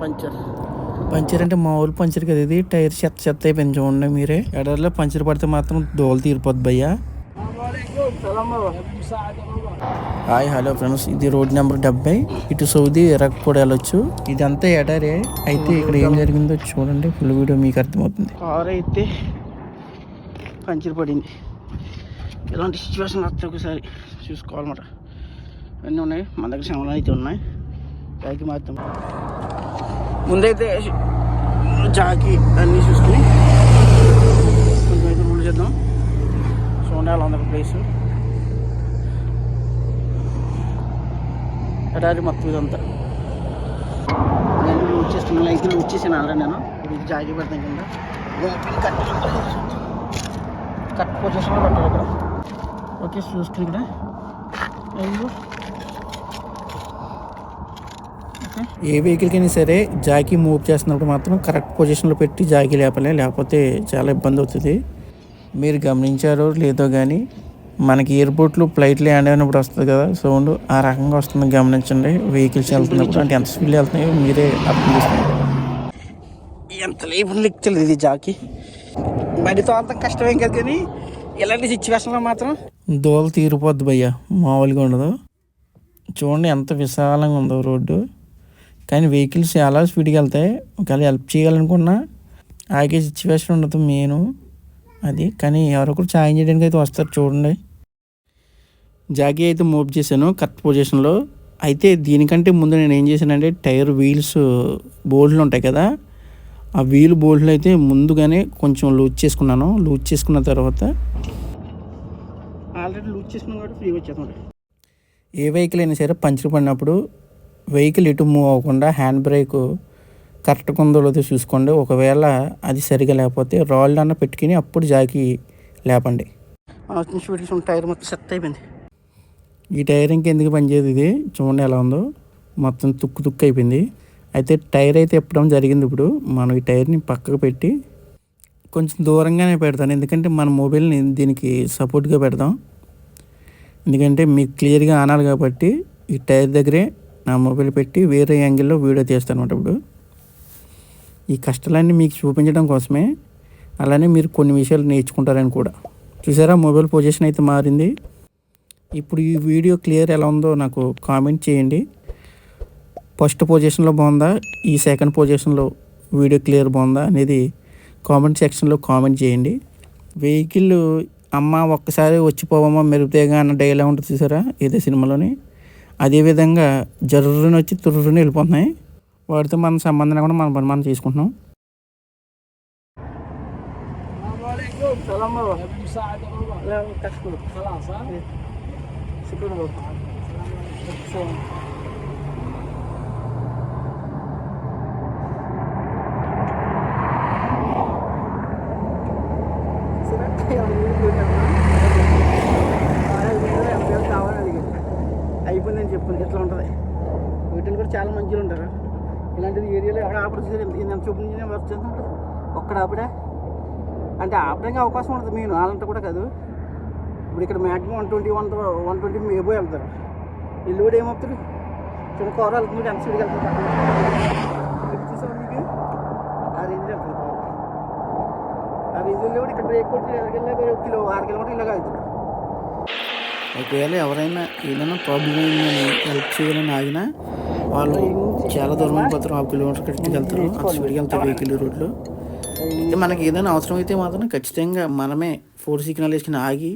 Puncture. Puncture అంటే మామూలు puncture కదా ఇది. టైర్ చెత్త చెత్త అయిపోయింది చూడండి మీరే. ఎడర్లో పంచర్ పడితే మాత్రం దోలు తీరిపోద్ది భయ్యా. Hi hello friends. ఇది రోడ్ నెంబర్ డెబ్బై. ఇటు సౌదీ ఇరాక్ కూడా వెళ్ళొచ్చు. ఇదంతా ఎడారే. అయితే ఇక్కడ ఏం జరిగిందో చూడండి. ఫుల్ వీడియో మీకు అర్థమవుతుంది. కార్ అయితే పంచర్ పడింది. ఇలాంటి సిచ్యువేషన్ వస్తే ఒకసారి చూసుకోవాలన్నమాట. అన్నీ ఉన్నాయి. మన దగ్గర శ్రమలు అయితే ఉన్నాయి. జాకి మాత్రం ముందైతే జాకి అన్నీ చూసుకుని కొంచెం అయితే రూల్ చేద్దాం. చూడండి అలా ఉంది ప్లేస్. ఎడారి మొత్తం ఇదంతా. నేను లూజ్ లైక్ వచ్చేసాను ఆల్రెడీ నేను. ఇప్పుడు ఇది జాగి పెడతాను కింద. కట్ కట్ పొజిషన్లో పెట్టాలి ఇక్కడ. ఓకే చూసుకుని ఇక్కడ ఏ వెహికల్కైనా సరే జాకీ మూవ్ చేస్తున్నప్పుడు మాత్రం కరెక్ట్ పొజిషన్లో పెట్టి జాకీ లేపలే. లేకపోతే చాలా ఇబ్బంది అవుతుంది. మీరు గమనించారో లేదో కానీ మనకి ఎయిర్పోర్ట్లు ఫ్లైట్లు ల్యాండ్ అయినప్పుడు వస్తుంది కదా. సౌండ్ ఆ రకంగా వస్తుంది. గమనించండి. వెహికల్స్ వెళ్తున్నప్పుడు అంటే ఎంత స్పీడ్ వెళ్తున్నాయో మీరే అర్థం చేసుకోండి. ఎంత లేపు లెక్కలేదు ఇది జాకి. బడితో అంత కష్టమేం కాదు కానీ ఇలాంటి సిచ్యువేషన్లో మాత్రం దోల తీరిపోద్ది భయ్య. మామూలుగా ఉండదు. చూడండి ఎంత విశాలంగా ఉందో రోడ్డు. కానీ వెహికల్స్ చాలా స్పీడ్గా వెళ్తాయి. ఒకవేళ హెల్ప్ చేయాలనుకున్నా ఆగే సిచ్యువేషన్ ఉండదు మెయిన్ అది. కానీ ఎవరొకరు సాయం చేయడానికి అయితే వస్తారు చూడండి. జాకీ అయితే మూవ్ చేశాను కరెక్ట్ పొజిషన్లో. అయితే దీనికంటే ముందు నేను ఏం చేశానంటే టైర్ వీల్స్ బోల్డ్లు ఉంటాయి కదా ఆ వీల్ బోల్డ్లు అయితే ముందుగానే కొంచెం లూజ్ చేసుకున్నాను. లూజ్ చేసుకున్న తర్వాత ఆల్రెడీ లూజ్ చేసుకున్నాం కాబట్టి ఫ్రీ వచ్చేస్తుంది ఏ వెహికల్ అయినా సరే పంచర్ పడినప్పుడు వెహికల్ ఎటు మూవ్ అవ్వకుండా హ్యాండ్ బ్రేక్ కరెక్ట్గా ఉందో లేదో చూసుకోండి. ఒకవేళ అది సరిగా లేకపోతే రాళ్ళు అన్న పెట్టుకుని అప్పుడు జాకి లేపండి. మనం వచ్చిన స్పీడ్కి టైర్ మొత్తం సెట్ అయిపోయింది. ఈ టైర్ ఇంకెందుకు పనిచేయదు ఇది? చూడండి ఎలా ఉందో. మొత్తం తుక్కు తుక్కు అయిపోయింది. అయితే టైర్ అయితే ఎప్పడం జరిగింది ఇప్పుడు. మనం ఈ టైర్ని పక్కకు పెట్టి కొంచెం దూరంగానే పెడతాను. ఎందుకంటే మన మొబైల్ని దీనికి సపోర్ట్గా పెడదాం ఎందుకంటే మీకు క్లియర్గా ఆనాలి కాబట్టి ఈ టైర్ దగ్గరే నా మొబైల్ పెట్టి వేరే యాంగిల్లో వీడియో తీస్తాను అనమాట ఇప్పుడు. ఈ కష్టాలన్నీ మీకు చూపించడం కోసమే. అలానే మీరు కొన్ని విషయాలు నేర్చుకుంటారని కూడా. చూసారా? మొబైల్ పొజిషన్ అయితే మారింది. ఇప్పుడు ఈ వీడియో క్లియర్ ఎలా ఉందో నాకు కామెంట్ చేయండి. ఫస్ట్ పొజిషన్లో బాగుందా? ఈ సెకండ్ పొజిషన్లో వీడియో క్లియర్ బాగుందా అనేది కామెంట్ సెక్షన్లో కామెంట్ చేయండి. వెహికల్ అమ్మ ఒక్కసారి వచ్చిపోవమ్మా మెరుగుతాయిగా అన్న డైలాగ్ ఉంటుంది చూసారా? ఏదో సినిమాలోని. అదేవిధంగా జర్రుని వచ్చి తుర్రుని వెళ్ళిపోతున్నాయి. వాటితో మన సంబంధం లేకుండా మన పని మనం తీసుకుంటున్నాం సలాం చెప్పు ఎట్లా ఉంటుంది? వీటిని కూడా చాలా మంచిగా ఉంటారు. ఇలాంటిది ఏరియాలో ఎవడ ఆపడం ఎంత చూపించిన వర్క్ చేస్తుంటారు ఒక్కడ ఆపడే. అంటే ఆపడానికి అవకాశం ఉంటుంది మేము వాళ్ళంతా కూడా కాదు. ఇప్పుడు ఇక్కడ maximum one twenty one one twenty మేబో వెళ్తారు. ఇల్లు కూడా ఏమవుతుంది చిన్న కూర వెళ్తుంది ఎంత స్పీడ్కి వెళ్తుంది ఇక్కడ మీకు ఆ రేంజ్ వెళ్తుంది కారు ఆ రేంజ్లో కూడా ఇక్కడ బ్రేక్ కొట్టి ఎక్కడికెళ్ళా ఒక కిలో ఆరు కిలోమీటర్ ఇలాగ అవుతుంది. ఒకవేళ ఎవరైనా ఏదైనా ప్రాబ్లం అయిందని హెల్ప్ చేయాలని ఆగినా వాళ్ళు చాలా దూరం అయిపోతారు. హాఫ్ కిలోమీటర్ కట్టి వెళ్తారు. అంత స్పీడ్కి వెళ్తారు వెహికల్ రోడ్లో. అయితే మనకి ఏదైనా అవసరం అయితే మాత్రం ఖచ్చితంగా మనమే ఫోర్ సిగ్నల్ వేసుకుని ఆగి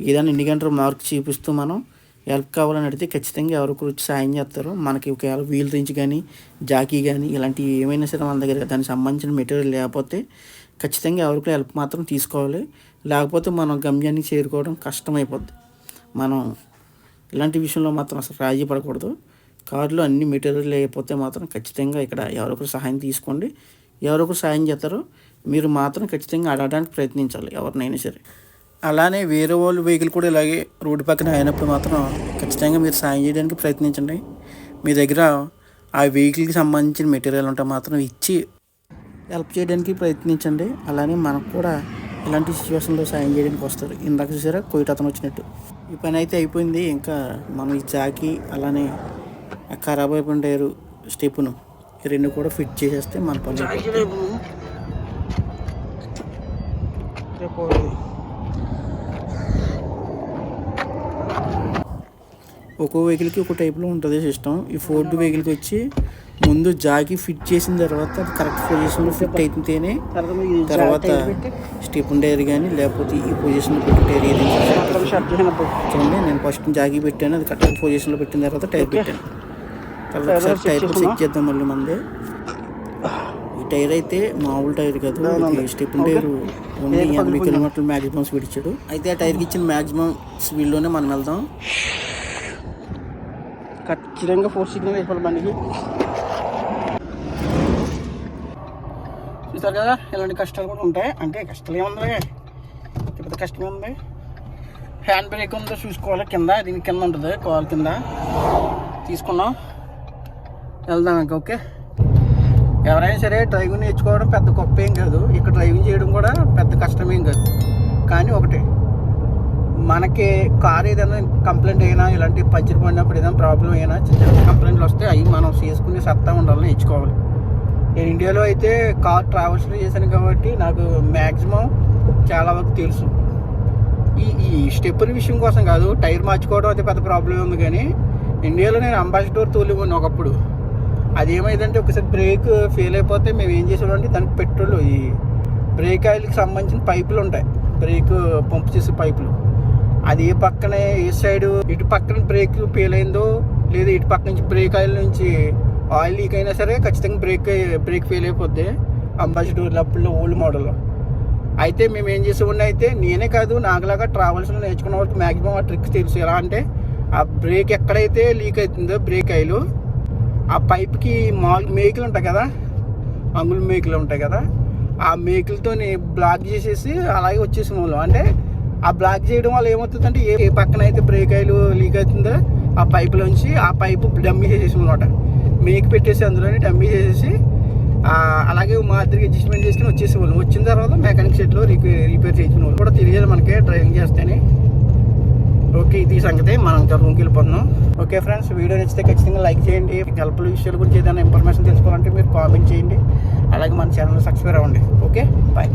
ఏదైనా ఇండికేటర్ మార్క్ చూపిస్తూ మనం హెల్ప్ కావాలని అడిగితే ఖచ్చితంగా ఎవరికి సాయం చేస్తారు. మనకి ఒకవేళ వీల్ రించి కానీ జాకీ కానీ ఇలాంటివి ఏమైనా సరే మన దగ్గర దానికి సంబంధించిన మెటీరియల్ లేకపోతే ఖచ్చితంగా ఎవరికి హెల్ప్ మాత్రం తీసుకోవాలి. లేకపోతే మనం గమ్యాన్ని చేరుకోవడం కష్టమైపోద్ది. మనం ఇలాంటి విషయంలో మాత్రం అసలు రాజీ పడకూడదు. కారులో అన్ని మెటీరియల్ లేకపోతే మాత్రం ఖచ్చితంగా ఇక్కడ ఎవరొకరు సహాయం తీసుకోండి. ఎవరొకరు సహాయం చేస్తారో. మీరు మాత్రం ఖచ్చితంగా అడగడానికి ప్రయత్నించాలి ఎవరినైనా సరే. అలానే వేరే వాళ్ళు వెహికల్ కూడా ఇలాగే రోడ్డు పక్కన అయినప్పుడు మాత్రం ఖచ్చితంగా మీరు సాయం చేయడానికి ప్రయత్నించండి. మీ దగ్గర ఆ వెహికల్కి సంబంధించిన మెటీరియల్ ఉంటే మాత్రం ఇచ్చి హెల్ప్ చేయడానికి ప్రయత్నించండి. అలానే మనకు కూడా ఇలాంటి సిచ్యువేషన్లో సాయం చేయడానికి వస్తారు. ఇందాక చూసారా? కోయిట అతను వచ్చినట్టు. ఈ పని అయితే అయిపోయింది. ఇంకా మనం ఈ జాకి అలానే ఆ ఖరాబ్ అయిపోయిన టైరు స్టెప్పును. ఈ రెండు కూడా ఫిట్ చేసేస్తే మన పని ఒక్కో వెహికల్కి ఒక టైప్లో ఉంటుంది సిస్టమ్ ఈ ఫోర్డ్ వెహికల్కి వచ్చి ముందు జాకి ఫిట్ చేసిన తర్వాత అది కరెక్ట్ పొజిషన్లో ఫిట్ అయితేనే తర్వాత టైర్ స్టీపన్ టైర్ కానీ లేకపోతే ఈ పొజిషన్లో పెట్టి టైర్ చూడండి నేను ఫస్ట్ జాగి పెట్టాను అది కరెక్ట్ పొజిషన్లో పెట్టిన తర్వాత టైర్ పెట్టాను. తర్వాత టైర్ ఒకసారి టైర్. చెక్ చేద్దాం మళ్ళీ మంది. ఈ టైర్ అయితే మామూలు టైర్ కాదు ఓకే. టైర్ ఓన్లీ ఎనభై? కిలోమీటర్లు మ్యాక్సిమం స్పీడ్ ఇచ్చాడు. అయితే ఆ టైర్కి ఇచ్చిన మ్యాక్సిమం స్పీడ్లోనే మనం వెళ్దాం. ఖచ్చితంగా ఫోర్ సిగ్నల్ వేసుకోవాలి బండికి. చూసారు కదా ఇలాంటి కష్టాలు కూడా ఉంటాయి. అంటే కష్టాలు ఏముంది పెద్ద కష్టమే ఉంది. హ్యాండ్ బ్రేక్ ఉందో చూసుకోవాలి. కింద దీని కింద ఉంటుంది కాల్ కింద. తీసుకున్నాం వెళ్దాం ఇంకా ఓకే? ఎవరైనా సరే డ్రైవింగ్ నేర్చుకోవడం పెద్ద గొప్ప ఏం కాదు. ఇక్కడ డ్రైవింగ్ చేయడం కూడా పెద్ద కష్టమేం కాదు. కానీ ఒకటి మనకి కార్ ఏదైనా కంప్లైంట్ అయినా ఇలాంటి పంచర్ పడినప్పుడు ఏదైనా ప్రాబ్లం అయినా చిన్న చిన్న కంప్లైంట్లు వస్తే అవి మనం చేసుకునే సత్తా ఉండాలని నేర్చుకోవాలి. నేను ఇండియాలో అయితే కార్ ట్రావెల్స్లో చేశాను కాబట్టి నాకు మ్యాక్సిమం చాలా వరకు తెలుసు. ఈ ఈ స్టెప్పుల విషయం కోసం కాదు టైర్ మార్చుకోవడం అయితే పెద్ద ప్రాబ్లం ఉంది కానీ ఇండియాలో నేను అంబాసిడర్ ఉన్నాను ఒకప్పుడు అది ఏమైందంటే ఒకసారి బ్రేక్ ఫెయిల్ అయిపోతే మేము ఏం చేసామంటే దానికి పెట్రోల్ ఈ బ్రేక్ ఆయిల్కి సంబంధించిన పైపులు ఉంటాయి. బ్రేక్ పంప్ చేసే పైపులు. అది ఏ పక్కనే ఏ సైడ్ ఇటు పక్కన బ్రేక్ ఫెయిల్ అయిందో లేదా ఇటు పక్క నుంచి బ్రేక్ ఆయిల్ నుంచి ఆయిల్ లీక్ అయినా సరే ఖచ్చితంగా బ్రేక్ బ్రేక్ ఫెయిల్ అయిపోద్ది. అంబాసిడర్ అప్పుడు ఓల్డ్ మోడల్లో అయితే మేము ఏం చేసేవాడిని అయితే నేనే కాదు నాకులాగా ట్రావెల్స్లో నేర్చుకున్న వాళ్ళకి మ్యాక్సిమం ఆ ట్రిక్స్ తెలుసు. ఎలా అంటే ఆ బ్రేక్ ఎక్కడైతే లీక్ అవుతుందో బ్రేక్ ఆయిల్ ఆ పైప్కి మామూలు మేకులు ఉంటాయి కదా అంగుళ మేకులు ఉంటాయి కదా ఆ మేకులతో బ్లాక్ చేసేసి అలాగే వచ్చేసి వాళ్ళు అంటే ఆ బ్లాక్ చేయడం వల్ల ఏమవుతుందంటే ఏ పక్కన అయితే బ్రేక్ ఆయిల్ లీక్ అవుతుందో ఆ పైపులోంచి ఆ పైపు డమ్మి చేసేసి అనమాట మేక్ పెట్టేసి అందులోనే డమ్మీ చేసేసి అలాగే మాదిరిగా అడ్జస్ట్మెంట్ చేసుకుని వచ్చేసేవాళ్ళం. వచ్చిన తర్వాత మెకానిక్ షెడ్లో రిపేర్ రిపేర్ చేసిన వాళ్ళు కూడా తెలియదు మనకి డ్రైవింగ్ చేస్తేనే ఓకే ఇది ఈ సంగతి. మనం ఇంకా రూమ్కి వెళ్ళిపోతున్నాం. ఓకే ఫ్రెండ్స్ వీడియో నచ్చితే ఖచ్చితంగా లైక్ చేయండి. హెల్ప్ల విషయాల గురించి ఏదైనా ఇన్ఫర్మేషన్ తెలుసుకోవాలంటే మీరు కామెంట్ చేయండి. అలాగే మన ఛానల్ సబ్స్క్రైబ్ అవ్వండి. Okay bye